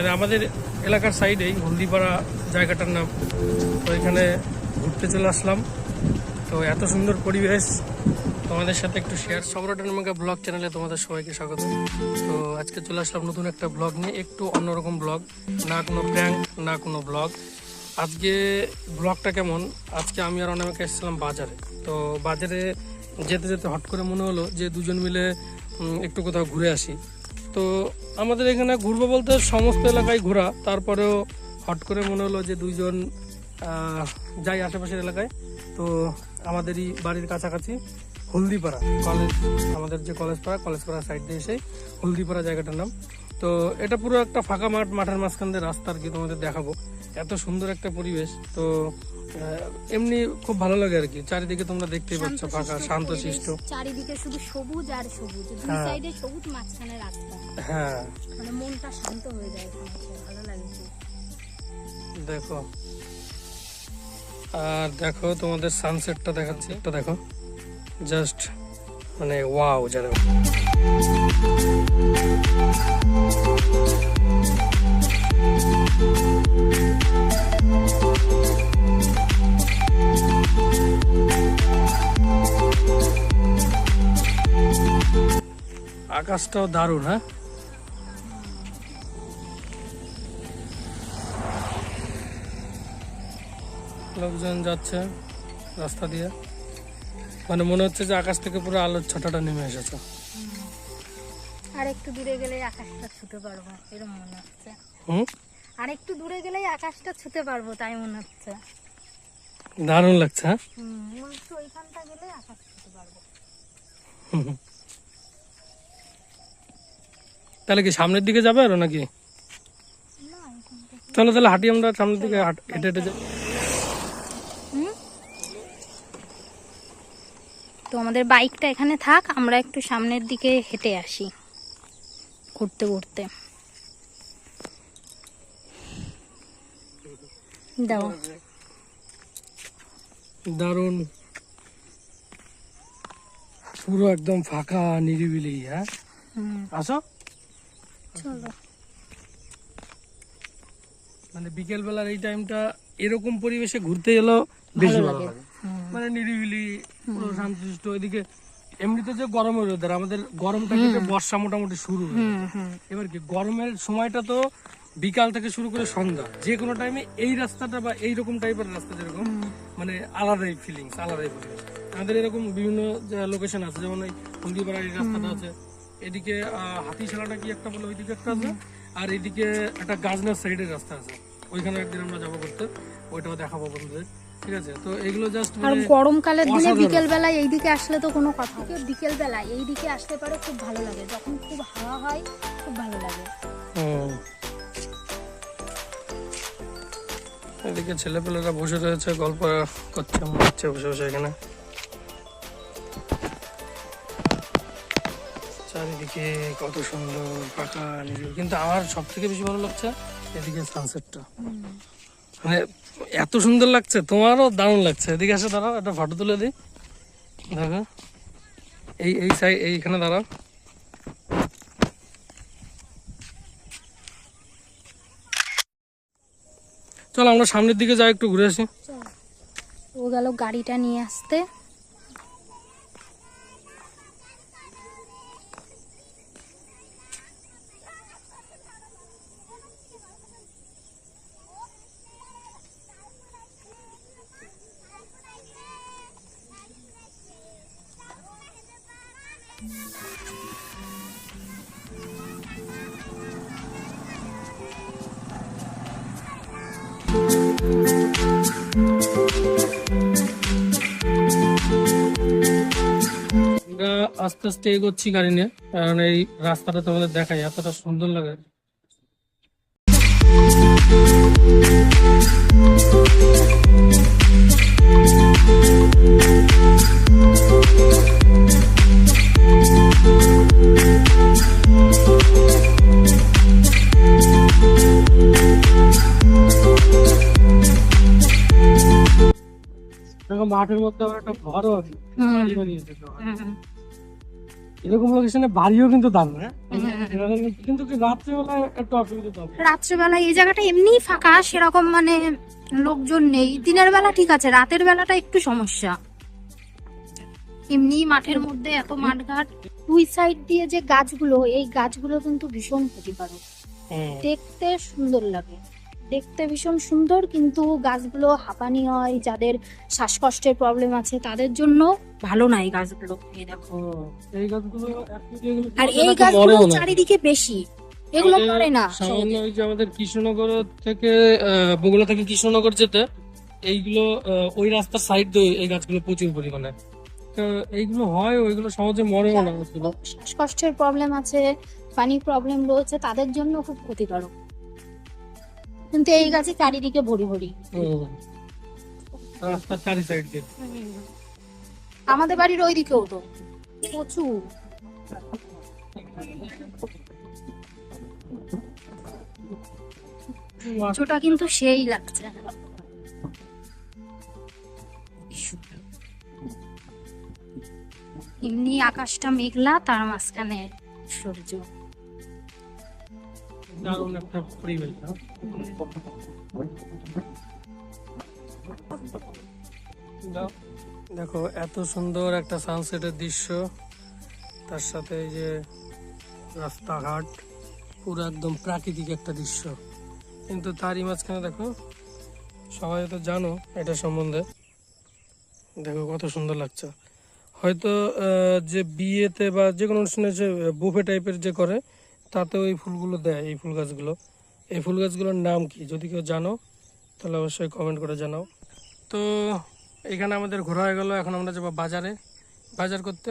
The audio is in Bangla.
মানে আমাদের এলাকার সাইডেই হলদিপাড়া জায়গাটার নাম। তো এখানে ঘুরতে চলে আসলাম। তো এত সুন্দর পরিবেশ তোমাদের সাথে একটু শেয়ার সম্রাট নামকা ব্লগ চ্যানেলে তোমাদের সবাইকে স্বাগত। তো আজকে চলে আসলাম নতুন একটা ব্লগ নিয়ে, একটু অন্যরকম ব্লগ। না কোনো প্র্যাঙ্ক না কোনো ব্লগ আজকে ব্লগটা কেমন? আজকে আমি আর অনামিকা এসেছিলাম বাজারে। তো বাজারে যেতে যেতে হট করে মনে হলো যে দুজন মিলে একটু কোথাও ঘুরে আসি। তো আমাদের এখানে ঘুরবো বলতে সমস্ত এলাকায় ঘোরা। তারপরেও হট করে মনে হলো যে দুইজন যাই আশেপাশের এলাকায়। তো আমাদেরই বাড়ির কাছাকাছি হলদিপাড়া কলেজ আমাদের যে কলেজ পাড়া কলেজ পাড়া সাইড দিয়ে এসে হলদিপাড়া জায়গাটার নাম। তো এটা পুরো একটা ফাঁকা মাঠ মাঠের মাঝখান দিয়ে রাস্তা আর কি তোমাদের দেখাবো। এত সুন্দর একটা পরিবেশ তো এমনি খুব ভালো লাগে আর কি। চারিদিকে তোমরা দেখতেই পাচ্ছ ফাঁকা শান্তশিষ্ট চারিদিকে শুধু সবুজ আর সবুজ দুই হ্যাঁ। সাইডে সবুজ মাঝখানে রাস্তা। হ্যাঁ। মানে মনটা শান্ত হয়ে যায় ভালো লাগে। দেখো। আর দেখো তোমাদের সানসেটটা দেখাচ্ছি একটা দেখো। জাস্ট মানে ওয়াও যেন। আকাশটাও দারুণ হ্যাঁ? লোকজন যাচ্ছে রাস্তা দিয়ে। মানে মনে হচ্ছে যে আকাশ থেকে পুরো আলোর ছটাটা নেমে এসেছে। একটু দূরে গেলেই আকাশটা ছুতে পারব এরকম মনে হচ্ছে। আর একটু দূরে গেলেই আকাশটা ছুতে পারব তাই মনে হচ্ছে। দারুণ লাগছে হ্যাঁ? ওইখানটা গেলে আকাশ ছুতে পারব। তাহলে কি সামনের দিকে যাবে আরও নাকি? চলো তাহলে হাঁটি আমরা সামনের দিকে হেঁটে হেঁটে হুম? তো আমাদের বাইকটা এখানে থাক আমরা একটু সামনের দিকে হেঁটে আসি। ঘুরতে ঘুরতে। দাও। দারুণ। পুরো একদম ফাঁকা নিরিবিলি হ্যাঁ? আসো। চলো। মানে বিকেল বেলার এই টাইমটা এরকম পরিবেশে ঘুরতে এলো বেশি ভালো লাগে। মানে নিরিবিলি পুরো শান্তশিষ্ট ওইদিকে এমনিতে যে গরমের ওদের আমাদের গরমটা থেকে বর্ষা মোটামুটি শুরু এবার কি গরমের সময়টা তো বিকাল থেকে শুরু করে সন্ধ্যা যে কোনো টাইমে এই রাস্তাটা বা এইরকম টাইপের রাস্তা যেরকম মানে আলাদাই ফিলিংস আলাদাই পরিবেশ আমাদের এরকম বিভিন্ন লোকেশন আছে যেমন এই হলদিপাড়ার এই রাস্তাটা আছে এদিকে হাতিশালাটা কি একটা বলে ওইদিকে একটা আছে আর এদিকে একটা গাজনার সাইডের রাস্তা আছে। ওইখানে একদিন আমরা যাব করতে ওইটাও দেখাবো বন্ধুদের। ঠিক আছে? তো এগুলো জাস্ট আর মানে গরমকালের দিনে বিকেল বেলায় এইদিকে আসলে তো কোনো কথা বিকেল বেলায় এইদিকে আসতে পারে খুব ভালো লাগে। যখন খুব হাওয়া হয় খুব ভালো লাগে। হুম। এদিকে ছেলেপেলেরা বসে রয়েছে গল্প করছে মনে হচ্ছে বসে বসে এখানে। চারিদিকে কত সুন্দর নিরিবিলি। কিন্তু আমার সব থেকে বেশি ভালো লাগছে এদিকে সানসেটটা মানে এত সুন্দর লাগছে, তোমারও দারুণ লাগছে। এদিকে আসে দাঁড়াও, একটা ফটো তুলে দিই। দেখো, এই এই সাইড এইখানে দাঁড়াও। চলো আমরা সামনের দিকে যাই, একটু ঘুরে আসি। ও গেল গাড়িটা নিয়ে আসতে। আমরা আস্তে আস্তে এগোচ্ছি গাড়ি নিয়ে কারণ এই রাস্তাটা তোমাদের দেখাই এতটা সুন্দর লাগে। এরকম লোকেশনে বাড়িও কিন্তু দারুণ হ্যাঁ? কিন্তু রাত্রেবেলায় একটু অসুবিধা এই জায়গাটা এমনিই ফাঁকা সেরকম মানে লোকজন নেই। দিনের বেলা ঠিক আছে রাতের বেলাটা একটু সমস্যা। এমনি মাঠের মধ্যে এত মাঠঘাট দুই সাইড দিয়ে যে গাছগুলো এই গাছগুলো কিন্তু ভীষণ ক্ষতিকারক। দেখতে সুন্দর লাগে। দেখতে ভীষণ সুন্দর কিন্তু গাছগুলো হাঁপানি হয় যাদের শ্বাসকষ্টের প্রবলেম আছে তাদের জন্য ভালো না এই গাছগুলো। এই দেখো আর এই গাছগুলো চারিদিকে বেশি এগুলো পড়ে না। সামান্য ওই যে আমাদের কৃষ্ণনগর থেকে বগুড়া থেকে কৃষ্ণনগর যেতে এইগুলো ওই রাস্তার সাইড দিয়ে এই গাছগুলো প্রচুর পরিমাণে। তো এইগুলো হয় ওইগুলো সহজে মরেও না শ্বাসকষ্টের প্রবলেম আছে পানি প্রবলেম রয়েছে তাদের জন্য খুব ক্ষতিকারক। কিন্তু এই গাছে চারিদিকে ভরি ভরি। রাস্তার চারি সাইড দিয়ে। আমাদের বাড়ির ওই দিকেও তো। প্রচুর। কিছুটা কিন্তু সেই লাগছে। এমনি আকাশটা মেঘলা তার মাঝখানে সূর্য। দারুণ একটা পরিবেশ দাও। দেখো এত সুন্দর একটা সানসেটের দৃশ্য। তার সাথে এই যে রাস্তাঘাট পুরো একদম প্রাকৃতিক একটা দৃশ্য। কিন্তু তারই মাঝখানে দেখো সবাই তো জানো এটা সম্বন্ধে। দেখো কত সুন্দর লাগছে। হয়তো যে বিয়েতে বা যে কোনো অনুষ্ঠানে যে বুফে টাইপের যে করে তাতে ওই ফুলগুলো দেয়, এই ফুল গাছগুলো। এই ফুল গাছগুলোর নাম কি? যদি কেউ জানো, তাহলে অবশ্যই কমেন্ট করে জানাও। তো, এখানে আমাদের ঘোরা হয়ে গেলো, এখন আমরা যাব বাজারে। বাজার করতে।